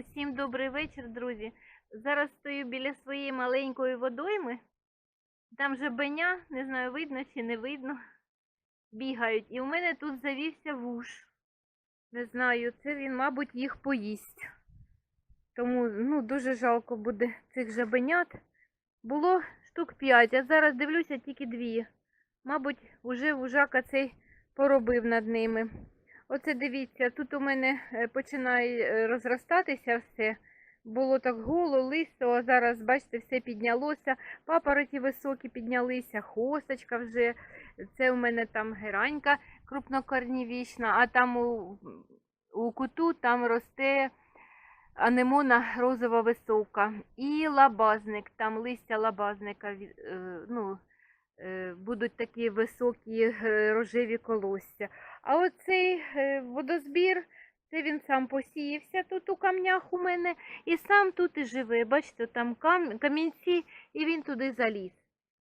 Усім добрий вечір, друзі. Зараз стою біля своєї маленької водойми. Там же беня, не знаю, видно чи не видно. Бігають. І у мене тут завівся вуж. Не знаю, це він, мабуть, їх поїсть. Тому ну, дуже жалко буде цих жабенят. Було штук п'ять, а зараз дивлюся тільки дві. Мабуть, уже вужака цей поробив над ними. Оце дивіться, тут у мене е, починає е, розростатися все. Було так голо, листо, а зараз, бачите, все піднялося. Папороті високі піднялися, хосточка вже. Це у мене там геранька крупнокорнівічна, а там у, у куту там росте анемона розова висока. І лабазник, там листя лабазника, е, ну, будуть такі високі е, рожеві колосся. А оцей е, водозбір, це він сам посіявся тут у камнях у мене і сам тут і живе. Бачите, там кам... камінці, і він туди заліз.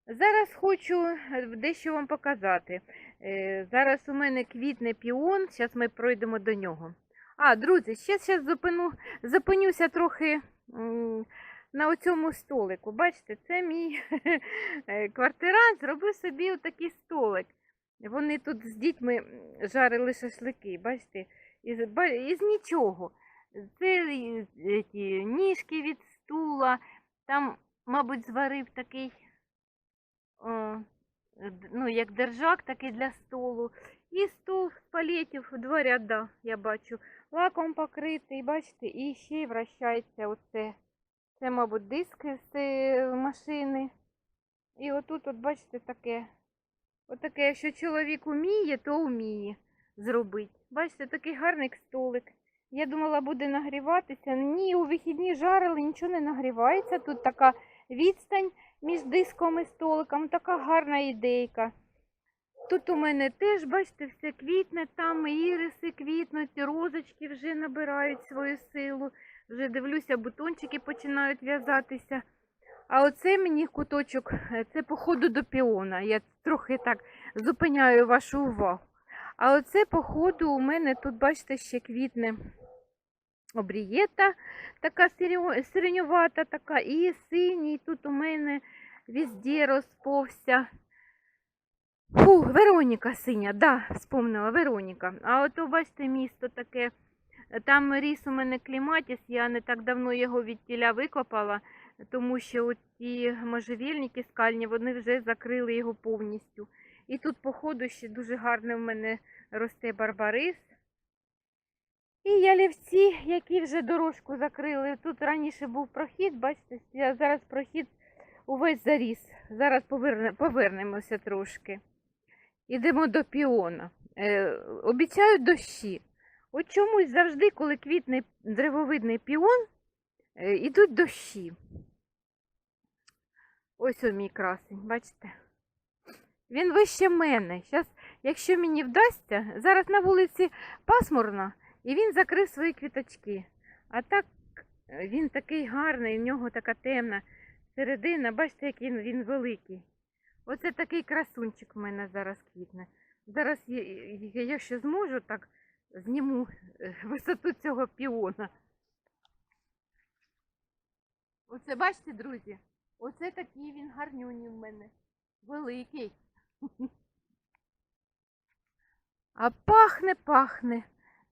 Зараз хочу е, дещо вам показати. Е, Зараз у мене квітне піон, зараз ми пройдемо до нього. А, друзі, ще зараз зупину, зупинюся трохи на оцьому столику. Бачите, це мій е, квартирант зробив собі отакий столик. Вони тут з дітьми жарили шашлики, бачите, із, із нічого. Це і- е, ніжки від стула, там, мабуть, зварив такий, о, ну, як держак такий для столу. І стол з палетів два ряда, я бачу. Лаком покритий, бачите, і ще й вращається оце. Це, мабуть, диск з машини. І отут, от, бачите, таке. Отаке, якщо чоловік уміє, то вміє зробити. Бачите, такий гарний столик. Я думала, буде нагріватися. Ні, у вихідні жарили, нічого не нагрівається. Тут така відстань між диском і столиком, така гарна ідейка. Тут у мене теж, бачите, все квітне, там іриси квітнуть, розочки вже набирають свою силу. Вже дивлюся, бутончики починають в'язатися. А оце мені куточок, е, це походу до піона. Я трохи так зупиняю вашу увагу. А оце, походу, у мене тут, бачите, ще квітне обрієта, така сиренювата, така, і синій тут у мене везде розповся. Фу, Вероніка синя, да, вспомнила Вероніка. А ото, бачите, місто таке. Там ріс у мене кліматіс, я не так давно його від тіля викопала, тому що ті можжевельники скальні, вони вже закрили його повністю. І тут, походу, ще дуже гарний в мене росте барбарис. І ялівці, які вже дорожку закрили. Тут раніше був прохід, бачите, зараз прохід увесь заріс. Зараз повернемося трошки. Ідемо до піона. Е, обіцяють дощі. От чомусь завжди, коли квітне древовидний піон, е, ідуть дощі. Ось о мій красень, бачите? Він вище мене. Щас, якщо мені вдасться, зараз на вулиці пасмурно, і він закрив свої квіточки. А так е, він такий гарний, в нього така темна середина. Бачите, який він великий. Оце такий красунчик в мене зараз квітне. Зараз, я- я- якщо зможу, так зніму е, висоту цього піона. Оце бачите, друзі? Оце такий він гарнюній в мене. Великий. А пахне, пахне.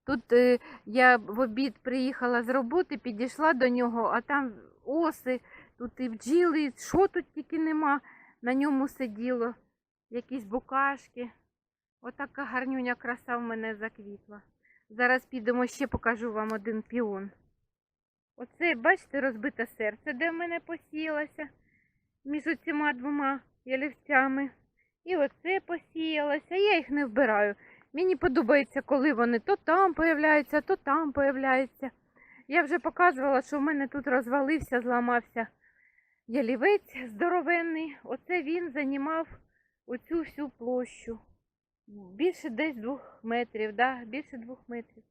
Тут е, я в обід приїхала з роботи, підійшла до нього, а там оси, тут і бджіли, що тут тільки нема. На ньому сиділо. Якісь букашки. Отака гарнюня краса в мене заквітла. Зараз підемо ще покажу вам один піон. Оце, бачите, розбите серце, де в мене посіялося між оціма двома ялівцями. І оце посіялося. Я їх не вбираю. Мені подобається, коли вони то там появляються, то там появляються. Я вже показувала, що в мене тут розвалився, зламався ялівець здоровенний. Оце він займав оцю всю площу. Більше десь двох метрів, да? більше двох метрів.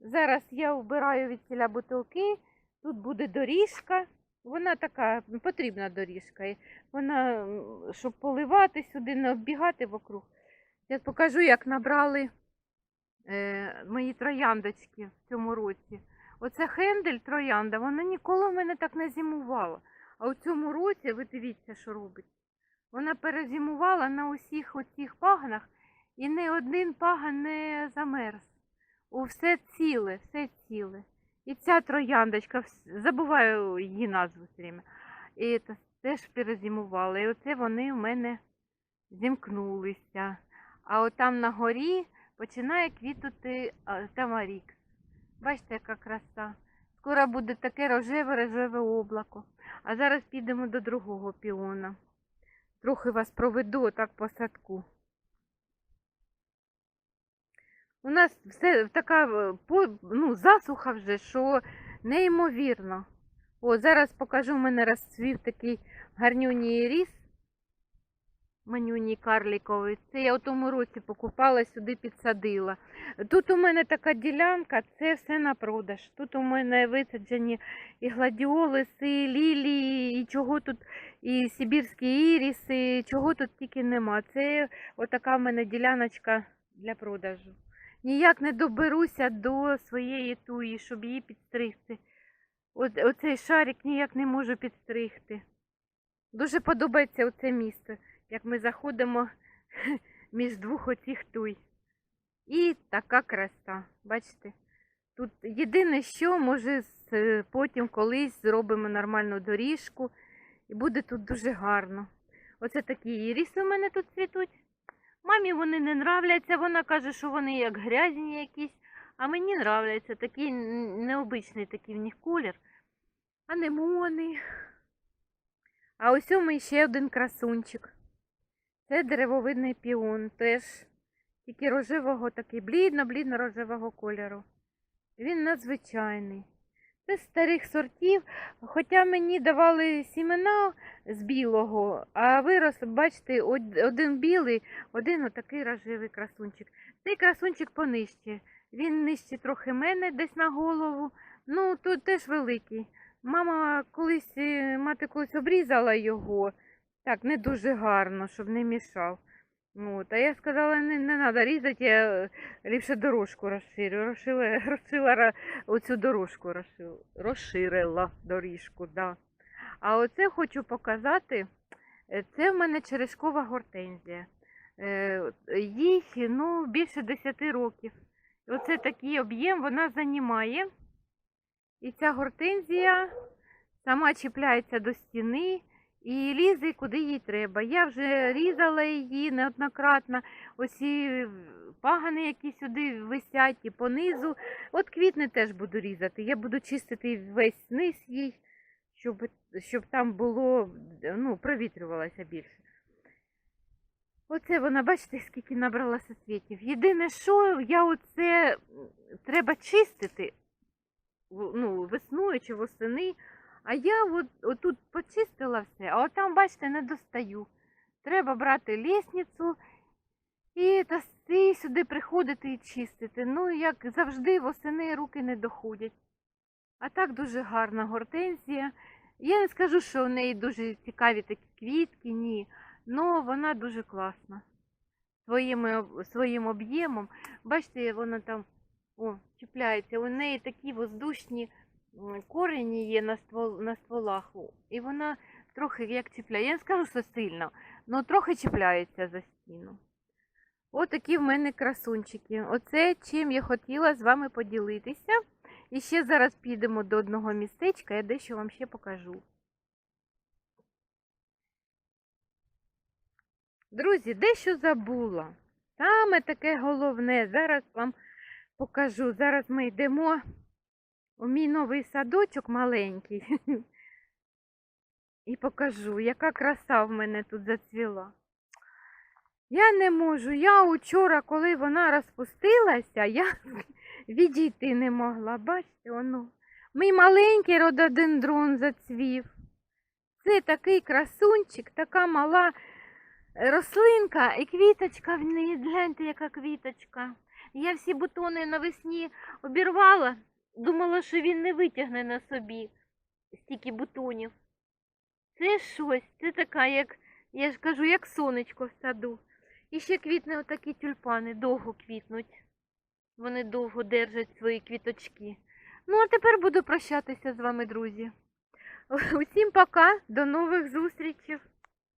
Зараз я вбираю від ціля бутилки, тут буде доріжка. Вона така потрібна доріжка. Вона, щоб поливати сюди, не оббігати вокруг. Я покажу, як набрали е, мої трояндочки в цьому році. Оце хер Грендель троянда, вона ніколи в мене так не зимувала. А у цьому році, ви дивіться, що робить. Вона перезимувала на усіх оцих пагнах, і не один паган не замерз. У все ціле, все ціле. І ця трояндочка, забуваю її назву все время. І це теж перезимувала. І оце вони в мене зімкнулися. А от там на горі починає квітнути а, тамарікс. Бачите, яка краса. Скоро буде таке рожеве-рожеве облако. А зараз підемо до другого піона. Трохи вас проведу так по садку. У нас все така е, ну, засуха вже, що неймовірно. О, зараз покажу, у мене розцвів такий гарнюній ріс. Манюній карліковий. Це я у тому році покупала, сюди підсадила. Тут у мене така ділянка, це все на продаж. Тут у мене висаджені і гладіолуси, і лілії, і чого тут, і сибірські іріси, і чого тут тільки нема. Це отака в мене діляночка для продажу. Ніяк не доберуся до своєї туї, щоб її підстригти. Оцей шарик ніяк не можу підстригти. Дуже подобається оце місце, як ми заходимо між двох оцих туй. І така краса. Бачите? Тут єдине, що може е, потім колись зробимо нормальну доріжку, і буде тут дуже гарно. Оце такі іріси у мене тут цвітуть. Мамі вони не нравляться, вона каже, що вони як грязні якісь, а мені нравляться такий необичний такий в них колір. Анемони. А ось у ще один красунчик. Це деревовидний піон, теж тільки рожевого, такий блідно-блідно рожевого кольору. Він надзвичайний. Це старих сортів, хоча мені давали сімена з білого, а вирос, бачите, один білий, один отакий рожевий красунчик. Цей красунчик понижче. Він нижче трохи мене десь на голову. Ну, тут теж великий. Мама колись, е, мати колись обрізала його. Так, не дуже гарно, щоб не мішав. От, а я сказала, не, не треба різати, я е, ліпше дорожку розширю. Розшила, розшила оцю дорожку розшила, розширила доріжку, да. А оце хочу показати. е, Це в мене черешкова гортензія. Е, Їй ну, більше 10 років. Оце такий об'єм вона займає. І ця гортензія сама чіпляється до стіни і лізе куди їй треба. Я вже різала її неоднократно. Оці пагани, які сюди висять, і понизу. От квітни теж буду різати. Я буду чистити весь низ їй, щоб, щоб там було, ну, провітрювалося більше. Оце вона, бачите, скільки набрала соцвітів. Єдине, що я оце треба чистити ну, весною чи восени. А я от, отут почистила все, а от там, бачите, не достаю. Треба брати лісницю і, та, сюди приходити і чистити. Ну, як завжди, восени руки не доходять. А так дуже гарна гортензія. Я не скажу, що в неї дуже цікаві такі квітки, ні. але вона дуже класна. Своїми, своїм об'ємом. Бачите, вона там о, чіпляється. У неї такі воздушні корені є на, ствол, на стволах. І вона трохи як чіпляє. Я не скажу, що сильно, але трохи чіпляється за стіну. Отакі в мене красунчики. Оце чим я хотіла з вами поділитися. І ще зараз підемо до одного містечка, я дещо вам ще покажу. Друзі, дещо забула. Саме таке головне. Зараз вам покажу. Зараз ми йдемо у мій новий садочок маленький. І покажу, яка краса в мене тут зацвіла. Я не можу. Я учора, коли вона розпустилася, я відійти не могла. Бачите, воно. Мій маленький рододендрон зацвів. Це такий красунчик, така мала е, рослинка і квіточка в неї. Гляньте, яка квіточка. Я всі бутони навесні обірвала, думала, що він не витягне на собі стільки бутонів. Це щось, це така, як, я ж кажу, як сонечко в саду. І ще квітне отакі тюльпани, довго квітнуть. Вони довго держать свої квіточки. Ну, а тепер буду прощатися з вами, друзі. Усім пока, до нових зустрічей.